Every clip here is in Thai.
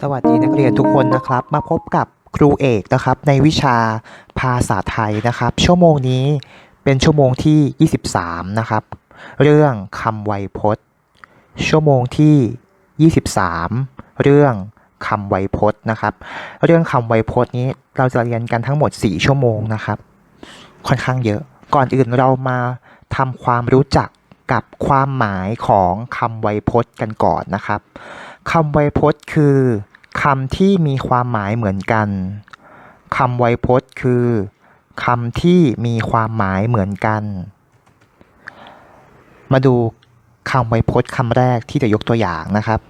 สวัสดีนักเรียนทุกคนนะครับ มาพบกับครูเอกนะครับ ในวิชาภาษาไทยนะครับ ชั่วโมงนี้เป็นชั่วโมงที่ 23 นะครับ เรื่องคำไวยพจน์ ชั่วโมงที่ 23 เรื่องคำไวยพจน์นะครับ เรื่องคำไวยพจน์นี้เราจะเรียนกันทั้งหมด 4 ชั่วโมงนะครับ ค่อนข้างเยอะ ก่อนอื่นเรามาทำความรู้จักกับความหมายของคำไวยพจน์กันก่อนนะครับ คำไวยพจน์คือคำที่มีความหมายเหมือนกัน คำไวยพจน์คือคำที่มีความหมายเหมือนกัน มาดูคำไวยพจน์คำแรกที่จะยกตัวอย่างนะครับ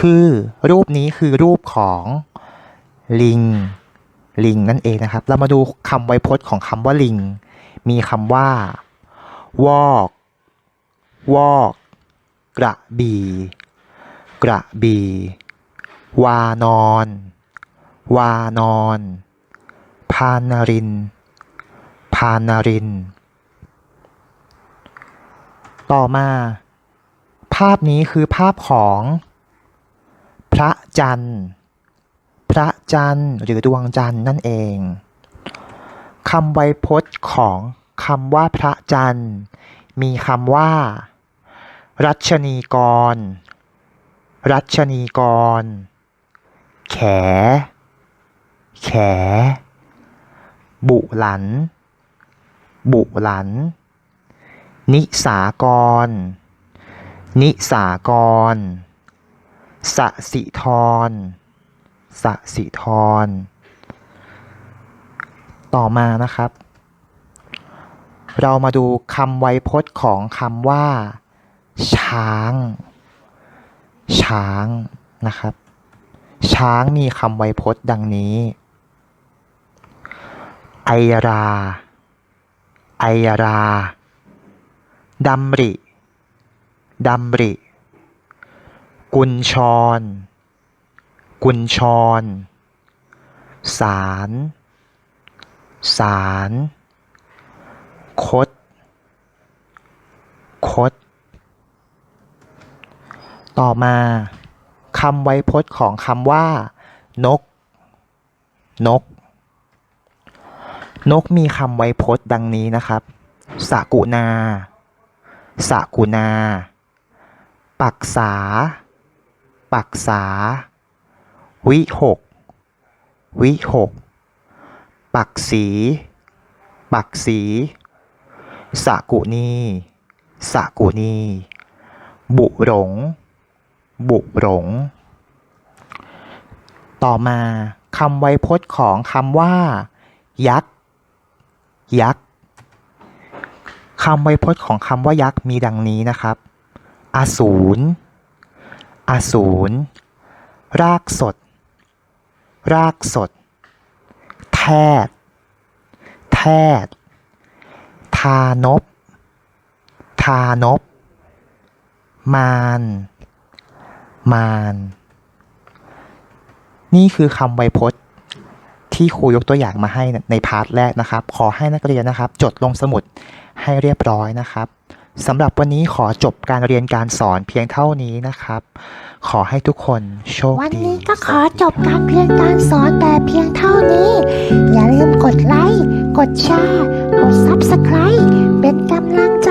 คือรูปนี้คือรูปของลิง ลิงนั่นเองนะครับ เรามาดูคำไวยพจน์ของคำว่าลิง มีคำว่าวอก วอก กระบี่ กระบี่ วานอน วานอน พานาริน พานาริน ต่อมา ภาพนี้คือภาพของ พระจันทร์ พระจันทร์หรือดวงจันทร์นั่นเองคำไวยพจน์ของคำว่าพระจันทร์ มีคำว่า รัชนีกร รัชนีกร แข แข บุหลัน บุหลัน นิสากร นิสากร สสิธร สสิธร ต่อมานะครับ เรามาดูคำไวยพจน์ของคำว่า ช้าง ช้างนะครับ ช้างมีคำไวยพจน์ดังนี้ ไอรา ไอราดำริดำริ กุญชร กุญชร สาร สาร คด คด ต่อมาคำไวยพจน์ของคำว่า นก นก นกมีคำไวยพจน์ดังนี้นะครับสกุณาสกุณาปักษา ปักษา วิหก วิหก ปักสี ปักสีสกุนีสกุนี บุหลง บุหลง ต่อมาคำไวยพจน์ของคำว่า ยักษ์ ยักษ์คำไวยพจน์ของคำว่ายักษ์มีดังนี้นะครับ อสูร อสูร รากสด รากสด แทดแทดทานบ ทานบ มาร มาร นี่คือคำไวยพจน์ที่ครูยกตัวอย่างมาให้ในพาร์ทแรกนะครับ ขอให้นักเรียนนะครับ จดลงสมุดให้เรียบร้อยนะครับสำหรับวันนี้ขอจบการเรียนการสอนเพียงเท่านี้นะครับ ขอให้ทุกคนโชคดี วันนี้ก็ขอจบการเรียนการสอนแต่เพียงเท่านี้ อย่าลืมกดไลค์ กดแชร์ กด Subscribe เป็นกำลังใจ